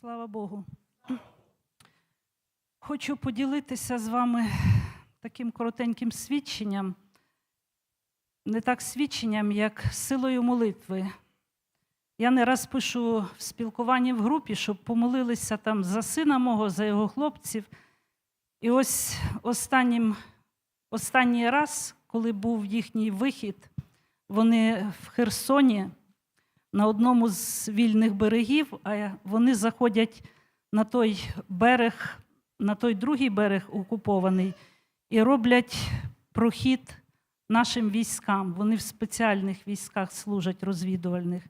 Слава Богу. Хочу поділитися з вами таким коротеньким свідченням, не так свідченням, як силою молитви. Я не раз пишу в спілкуванні в групі, щоб помолилися там за сина мого, за його хлопців. І ось останнім, останній раз, коли був їхній вихід, вони в Херсоні на одному з вільних берегів, а вони заходять на той берег, на той другий берег окупований, і роблять прохід нашим військам. Вони в спеціальних військах служать розвідувальних.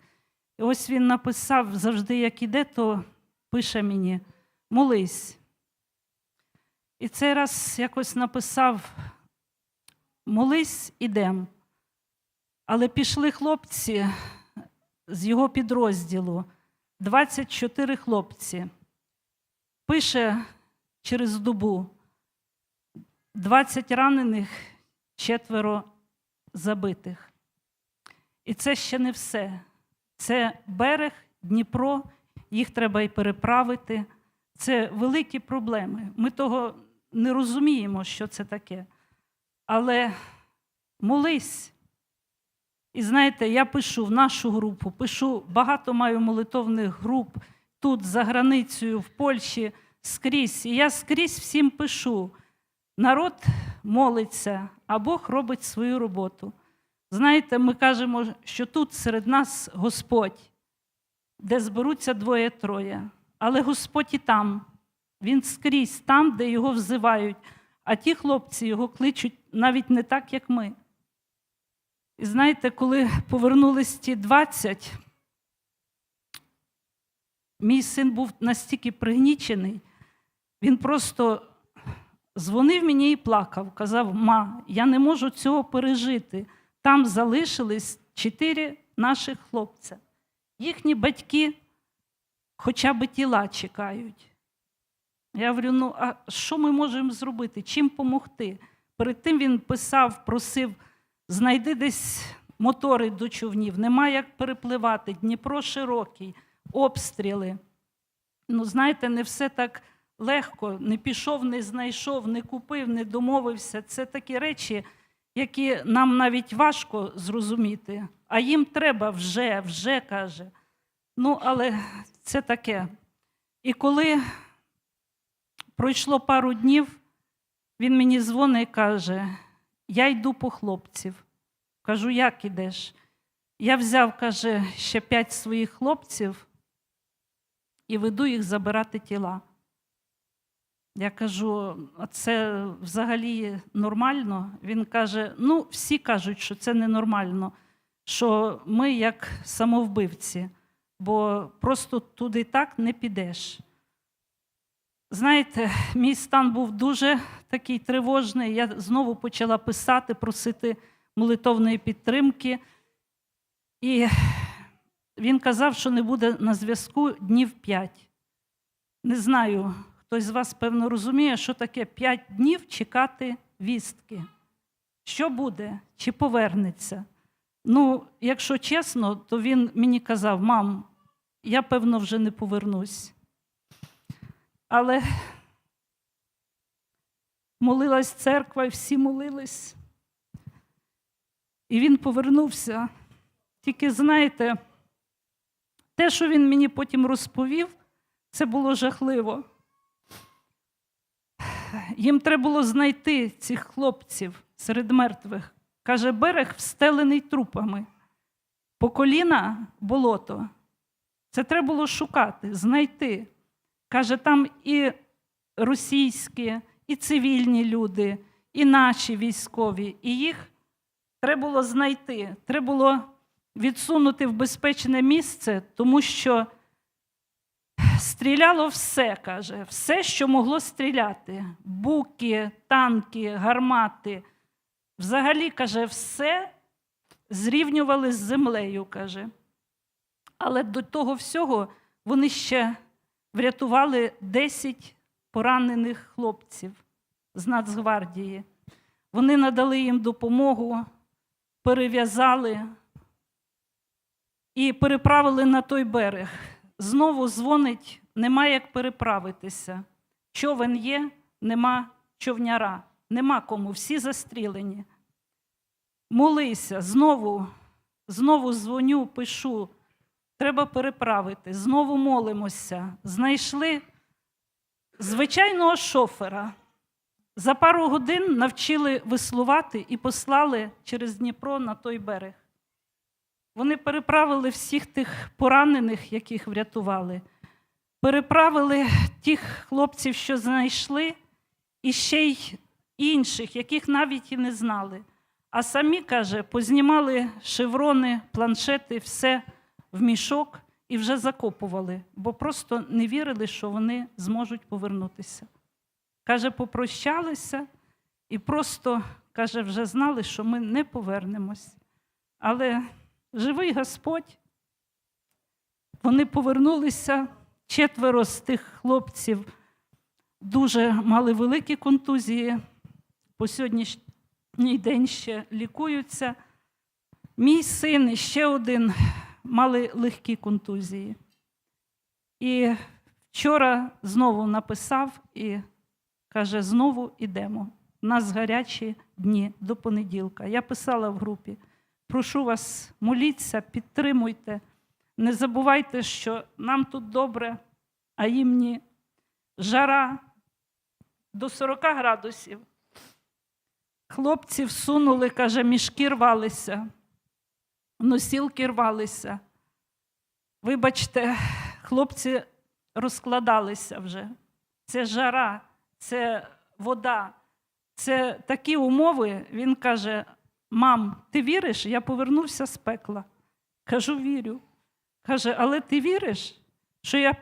І ось він написав завжди, як іде, то пише мені: молись. І цей раз якось написав: молись, ідем. Але пішли хлопці з його підрозділу 24 хлопці. Пише через добу 20 ранених, четверо забитих. І це ще не все. Це берег, Дніпро, їх треба і переправити. Це великі проблеми. Ми того не розуміємо, що це таке. Але молись. І знаєте, я пишу в нашу групу, пишу багато маю молитовних груп тут, за границею, в Польщі, скрізь. І я скрізь всім пишу: народ молиться, а Бог робить свою роботу. Знаєте, ми кажемо, що тут серед нас Господь, де зберуться двоє-троє. Але Господь і там, Він скрізь, там, де його взивають. А ті хлопці його кличуть навіть не так, як ми. І знаєте, коли повернулись ті 20, мій син був настільки пригнічений, він просто дзвонив мені і плакав, казав: Ма, я не можу цього пережити. Там залишились чотири наших хлопця. Їхні батьки хоча б тіла чекають. Я говорю: ну, а що ми можемо зробити? Чим допомогти? Перед тим він писав, просив. Знайди десь мотори до човнів, нема як перепливати, Дніпро широкий, обстріли. Ну, знаєте, не все так легко. Не пішов, не знайшов, не купив, не домовився. Це такі речі, які нам навіть важко зрозуміти. А їм треба вже, вже каже. Ну, але це таке. І коли пройшло пару днів, він мені дзвонить і каже. Я йду по хлопців. Кажу, як ідеш? Я взяв, каже, ще п'ять своїх хлопців і веду їх забирати тіла. Я кажу, а це взагалі нормально? Він каже: ну, всі кажуть, що це ненормально, що ми як самовбивці, бо просто туди так не підеш. Знаєте, мій стан був дуже такий тривожний. Я знову почала писати, просити молитовної підтримки. І він казав, що не буде на зв'язку днів п'ять. Не знаю, хтось з вас, певно, розуміє, що таке п'ять днів чекати вістки. Що буде, чи повернеться? Ну, якщо чесно, то він мені казав: мам, я певно вже не повернусь. Але молилась церква, і всі молились. І він повернувся. Тільки знаєте, те, що він мені потім розповів, це було жахливо. Їм треба було знайти цих хлопців серед мертвих. Каже, берег встелений трупами. По коліна болото. Це треба було шукати, знайти. Каже, там і російські, і цивільні люди, і наші військові, і їх треба було знайти. Треба було відсунути в безпечне місце, тому що стріляло все, каже, все, що могло стріляти: буки, танки, гармати. Взагалі, каже, все зрівнювали з землею, каже. Але до того всього вони ще врятували 10 поранених хлопців з Нацгвардії. Вони надали їм допомогу, перев'язали і переправили на той берег. знову дзвонить, нема як переправитися. Човен є, нема човняра, нема кому, всі застрілені. Молися, знову, знову дзвоню, пишу. Треба переправити. Знову молимося. Знайшли звичайного шофера. За пару годин навчили веслувати і послали через Дніпро на той берег. Вони переправили всіх тих поранених, яких врятували, переправили тих хлопців, що знайшли, і ще й інших, яких навіть і не знали. А самі, каже, познімали шеврони, планшети, все в мішок і вже закопували, бо просто не вірили, що вони зможуть повернутися. Каже, попрощалися і просто, каже, вже знали, що ми не повернемось. Але живий Господь, вони повернулися, четверо з тих хлопців дуже мали великі контузії, по сьогоднішній день ще лікуються. Мій син ще один мали легкі контузії. І вчора знову написав і каже: знову йдемо. У нас гарячі дні до понеділка. Я писала в групі: прошу вас, моліться, підтримуйте. Не забувайте, що нам тут добре, а їм ні. Жара до 40 градусів. Хлопці всунули, каже, мішки рвалися, носілки рвалися. Вибачте, хлопці розкладалися вже. Це жара, це вода, це такі умови. Він каже: Мам, ти віриш? Я повернувся з пекла. Кажу, вірю. Каже, але ти віриш, що я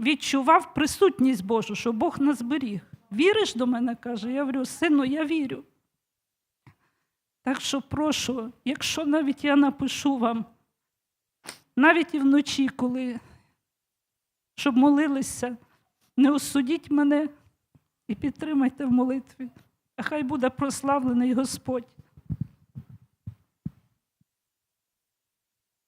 відчував присутність Божу, що Бог нас беріг. Віриш до мене? каже. Я говорю, сину, я вірю. Так що прошу, якщо навіть я напишу вам, навіть і вночі, коли щоб молилися, не осудіть мене і підтримайте в молитві. А хай буде прославлений Господь.